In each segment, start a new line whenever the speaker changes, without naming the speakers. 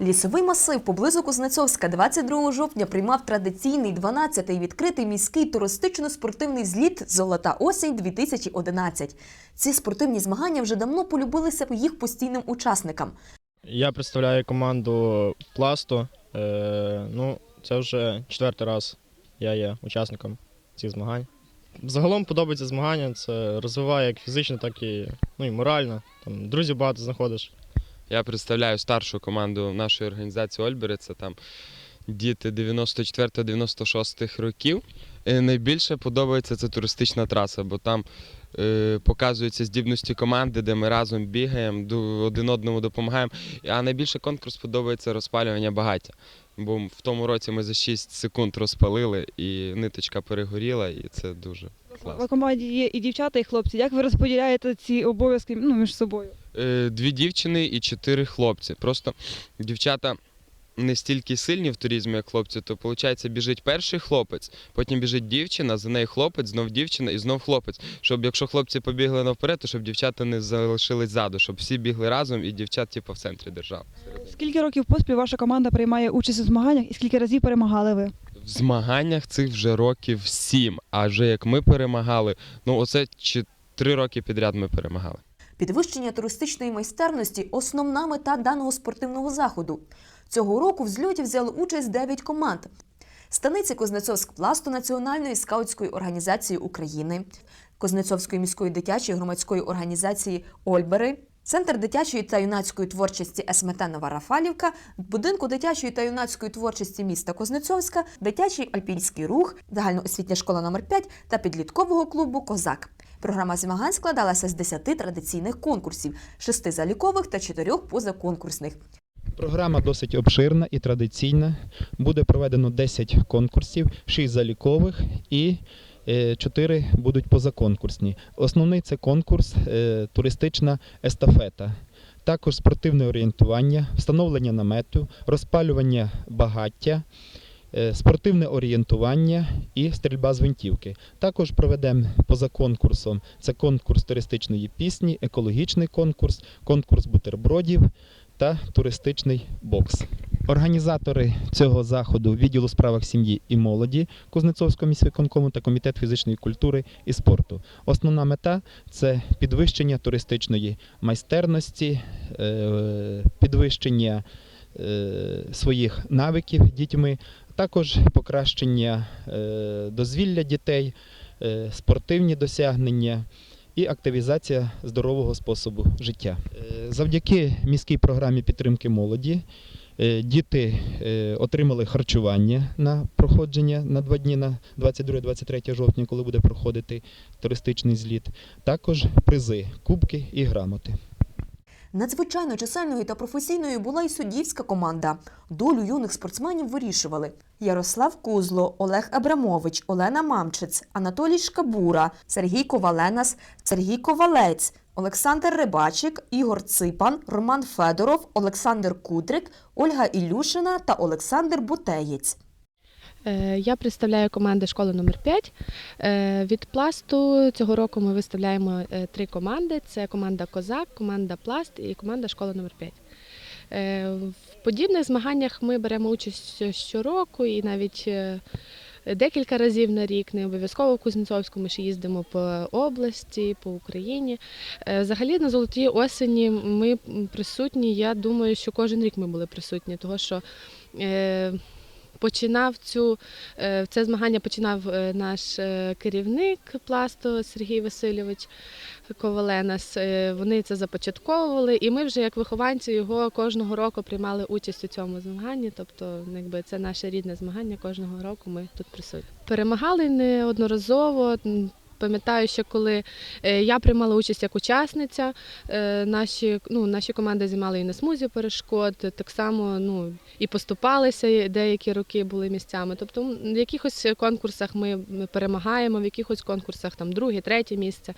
Лісовий масив поблизу Кузнецовська 22 жовтня приймав традиційний 12-й відкритий міський туристично-спортивний зліт Золота осінь 2011 Ці спортивні змагання вже давно полюбилися їх постійним учасникам.
Я представляю команду Пласту. Е, ну, це вже четвертий раз я є учасником цих змагань. Загалом подобається змагання, це розвиває як фізично, так і, ну, і морально. Там, друзів багато знаходиш.
Я представляю старшу команду нашої організації Ольбери. Це там діти 94-96 років. І найбільше подобається це туристична траса, бо там е, показуються здібності команди, де ми разом бігаємо, один одному допомагаємо. А найбільше конкурс подобається розпалювання багаття. Бо в тому році ми за 6 секунд розпалили і ниточка перегоріла, і це дуже
В
класно.
команді є і дівчата, і хлопці. Як ви розподіляєте ці обов'язки ну, між собою?
Е, Дві дівчини і чотири хлопці. Просто дівчата не стільки сильні в туризмі, як хлопці, то виходить, біжить перший хлопець, потім біжить дівчина, за нею хлопець, знов дівчина і знов хлопець. Щоб якщо хлопці побігли навперед, то щоб дівчата не залишились ззаду, щоб всі бігли разом і дівчат типу, в центрі держав.
Скільки років поспіль ваша команда приймає участь у змаганнях і скільки разів перемагали ви?
В змаганнях цих вже років сім. А вже як ми перемагали, ну оце чи три роки підряд ми перемагали.
Підвищення туристичної майстерності основна мета даного спортивного заходу. Цього року в зльоті взяли участь 9 команд. Станиці Кузнецовськ пласту Національної скаутської організації України, Кузнецовської міської дитячої громадської організації Ольбери, Центр дитячої та юнацької творчості Есметенова Рафалівка, будинку дитячої та юнацької творчості міста Кузнецовська, дитячий альпійський рух, загальноосвітня школа номер 5 та підліткового клубу Козак. Програма змагань складалася з 10 традиційних конкурсів, 6 залікових та 4 позаконкурсних.
Програма досить обширна і традиційна. Буде проведено 10 конкурсів, 6 залікових і 4 будуть позаконкурсні. Основний це конкурс е, туристична естафета. Також спортивне орієнтування, встановлення намету, розпалювання багаття, е, спортивне орієнтування і стрільба з гвинтівки. Також проведемо поза конкурсом це конкурс туристичної пісні, екологічний конкурс, конкурс бутербродів та туристичний бокс. Організатори цього заходу відділ у справах сім'ї і молоді Кузнецовського міськвиконкому та комітет фізичної культури і спорту. Основна мета це підвищення туристичної майстерності, е, підвищення е, своїх навиків дітьми, також покращення е, дозвілля дітей, спортивні досягнення і активізація здорового способу життя. Е, Завдяки міській програмі підтримки молоді е, діти е, отримали харчування на проходження на два дні на 22-23 жовтня, коли буде проходити туристичний зліт. Також призи, кубки і грамоти.
Надзвичайно чисельною та професійною була й суддівська команда. Долю юних спортсменів вирішували Ярослав Кузло, Олег Абрамович, Олена Мамчиць, Анатолій Шкабура, Сергій Коваленас, Сергій Ковалець, Олександр Рибачик, Ігор Ципан, Роман Федоров, Олександр Кудрик, Ольга Ілюшина та Олександр Бутеєць.
Е, Я представляю команди школи номер 5 Е, Від пласту цього року ми виставляємо е, три команди: це команда Козак, команда Пласт і команда школа номер 5 Е, В подібних змаганнях ми беремо участь щороку і навіть декілька разів на рік, не обов'язково в Кузнецовську, ми ще їздимо по області, по Україні. Взагалі на золотій осені ми присутні. Я думаю, що кожен рік ми були присутні, того що. Починав цю е, це змагання починав е, наш е, керівник пласту Сергій Васильович Коваленас. Вони це започатковували, і ми вже як вихованці його кожного року приймали участь у цьому змаганні. Тобто, якби це наше рідне змагання. Кожного року ми тут присутні. Перемагали неодноразово. Пам'ятаю, що коли е, я приймала участь як учасниця, е, наші, ну, наші команди займали і на смузі перешкод, так само ну, і поступалися деякі роки були місцями. Тобто в якихось конкурсах ми перемагаємо, в якихось конкурсах там друге, третє місце.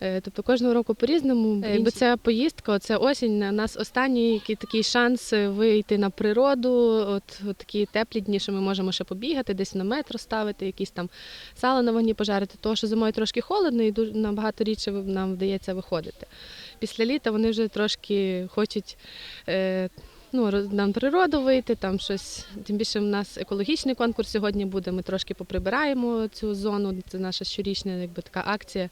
Е, Тобто кожного року по-різному. Якби ця поїздка, це осінь, на нас останній такий шанс вийти на природу, от, от такі теплі дні, що ми можемо ще побігати, десь на метро ставити, якісь там сало на вогні пожарити, тому що зимою трошки холодно і дуже набагато рідше нам вдається виходити. Після літа вони вже трошки хочуть. Е, ну, нам природу вийти, там щось. Тим більше в нас екологічний конкурс сьогодні буде. Ми трошки поприбираємо цю зону. Це наша щорічна якби, така акція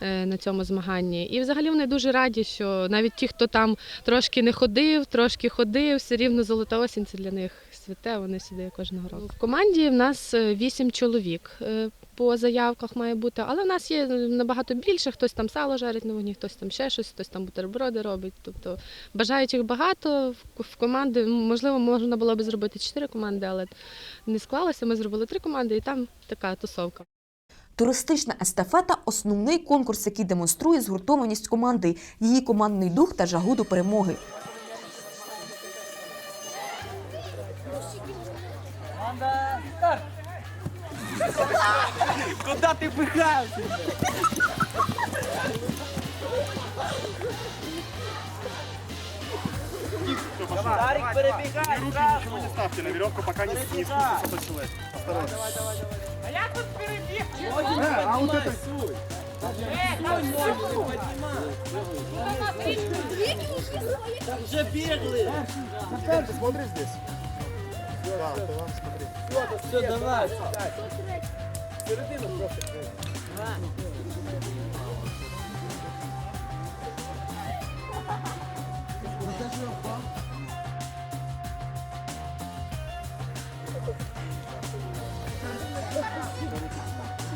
е, на цьому змаганні. І взагалі вони дуже раді, що навіть ті, хто там трошки не ходив, трошки ходив, все рівно золота осінь це для них святе. Вони сюди кожного року. В команді в нас е, вісім чоловік. е, По заявках має бути, але в нас є набагато більше. Хтось там сало жарить на вогні, хтось там ще щось, хтось там бутерброди робить. Тобто бажаючих багато в- команди. Можливо, можна було б зробити чотири команди, але не склалося. Ми зробили три команди, і там така тусовка.
Туристична естафета основний конкурс, який демонструє згуртованість команди, її командний дух та жагу до перемоги.
Куда ты пихаешься? Дарик, перебегай,
Ничего не ставьте на веревку, пока не, не спустится тот человек. Осторожно.
А я тут перебег.
а вот это...
Уже бегли.
Ты смотришь здесь? Да, ты вам смотри.
Все, давай.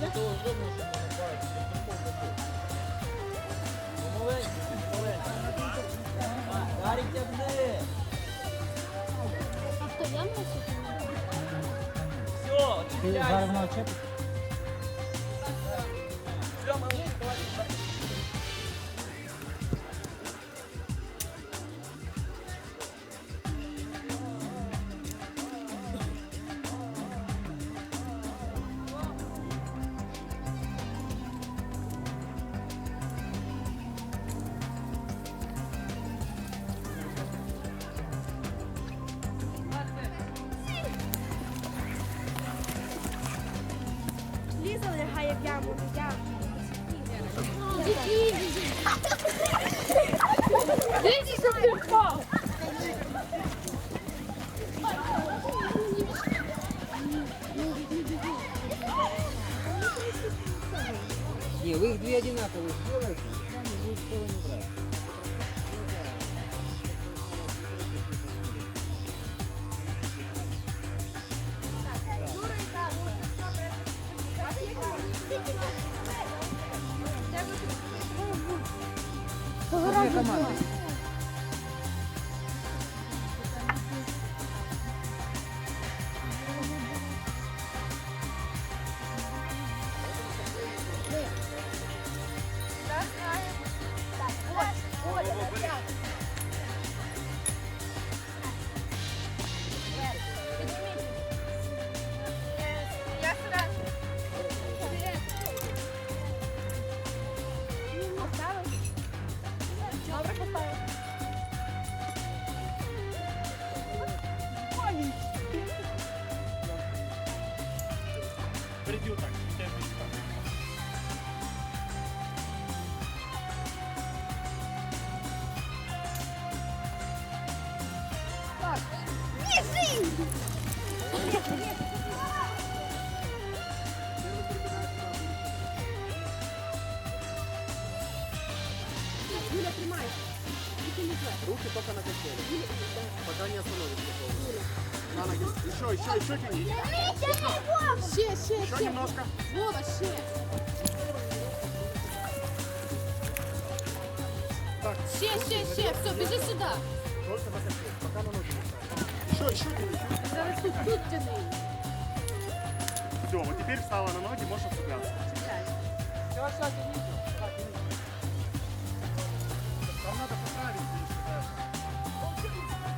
Дарик, Все, чіпляйся.
Ліза Дивіться, що ти впав.
Не, вы их две одинаковые сделаете, там будет не брать. Две
Руки только на качеле. Пока не остановишься полностью. На ноги. Еще, еще, еще тяни.
Ще, ще,
Еще немножко.
Вова, ще.
Так,
Ще, ще, ще. Все, біжи сюди.
только на качеле. Пока на ноги не ставишь. Еще, еще тяни.
Зараз тут, тут тяни.
Все, вот теперь встала на ноги, можешь отцепляться.
Все, все, тяните.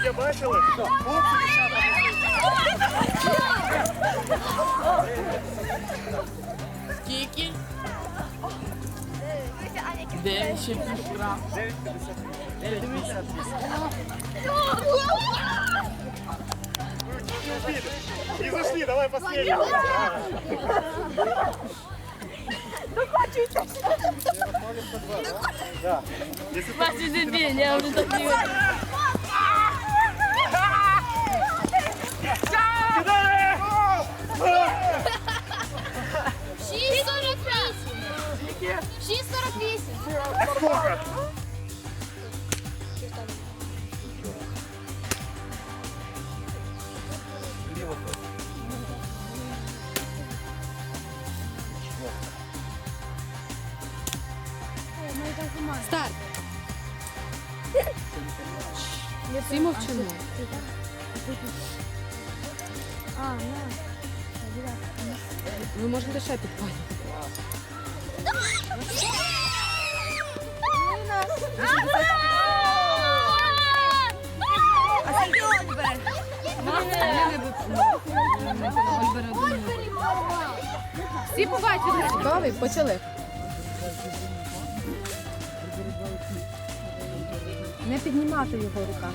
Ой.
Поднимайся. Таке бачили? Хлопці, дівчата,
Скільки? Де ще півтора?
Не зашли, давай последний. Да. Если
Двадцять дебіль, я вже так не
Ви можете ще підпалити. Всі побачили. Готові? Почали. Не піднімати його руками.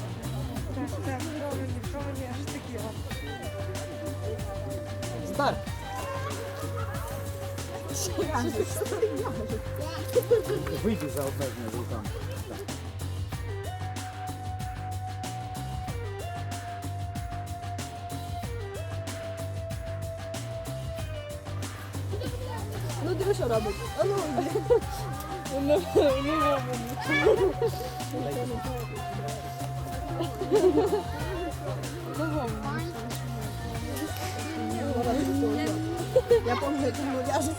догорить.
Вийди за обмеження руками.
Ну диви, що робить. А ну, Я пам'ятаю, тому в'яжу.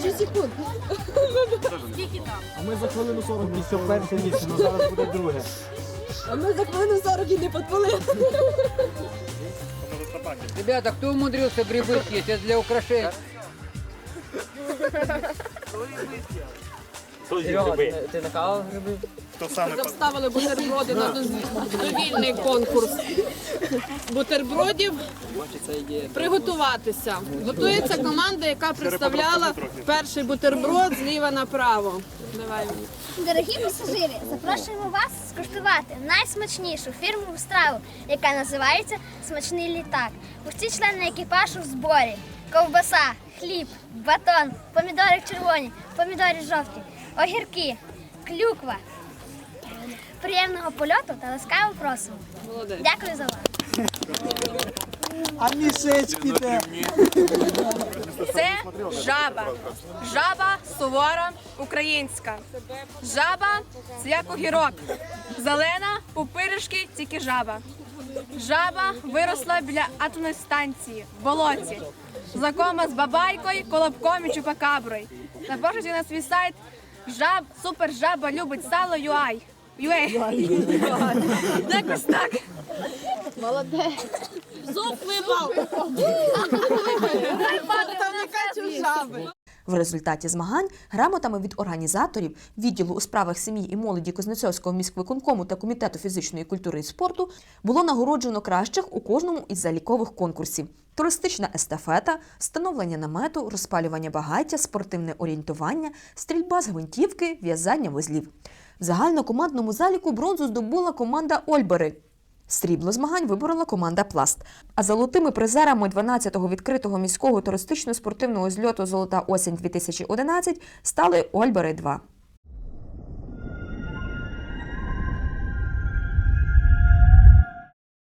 Ще секунд.
А ми за хвилину 40 місце перше місце, але зараз буде друге.
А ми за хвилину 40 і не підпалили.
Ребята, кто умудрился грибы съесть? Это для украшения. Ти накалав гриби?
Хто саме
Ставили бутерброди на довільний конкурс бутербродів. Приготуватися. Готується команда, яка представляла перший бутерброд зліва направо. Давай.
Дорогі пасажири, запрошуємо вас скуштувати найсмачнішу фірмову страву, яка називається Смачний літак. Усі члени екіпажу в зборі. Ковбаса, хліб, батон, помідори червоні, помідори жовті, огірки, клюква. Приємного польоту та ласкаво просимо. Дякую за увагу.
А мішечки де?
Це жаба. Жаба сувора українська. Жаба це як огірок. Зелена, пупиришки, тільки жаба. Жаба виросла біля атомної станції в болоті. Знакома з бабайкою, колобком і чупакаброю. Запрошуйте на свій сайт жаб, супер жаба любить сало юай. Юей. Якось так.
Молодець. Зуб випав.
В результаті змагань грамотами від організаторів відділу у справах сім'ї і молоді Кузнецовського міськвиконкому та комітету фізичної культури і спорту було нагороджено кращих у кожному із залікових конкурсів: туристична естафета, встановлення намету, розпалювання багаття, спортивне орієнтування, стрільба з гвинтівки, в'язання вузлів. В загальнокомандному заліку бронзу здобула команда Ольбери. Срібло змагань виборола команда Пласт. А золотими призерами 12-го відкритого міського туристично-спортивного зльоту Золота осінь 2011 стали Ольбери 2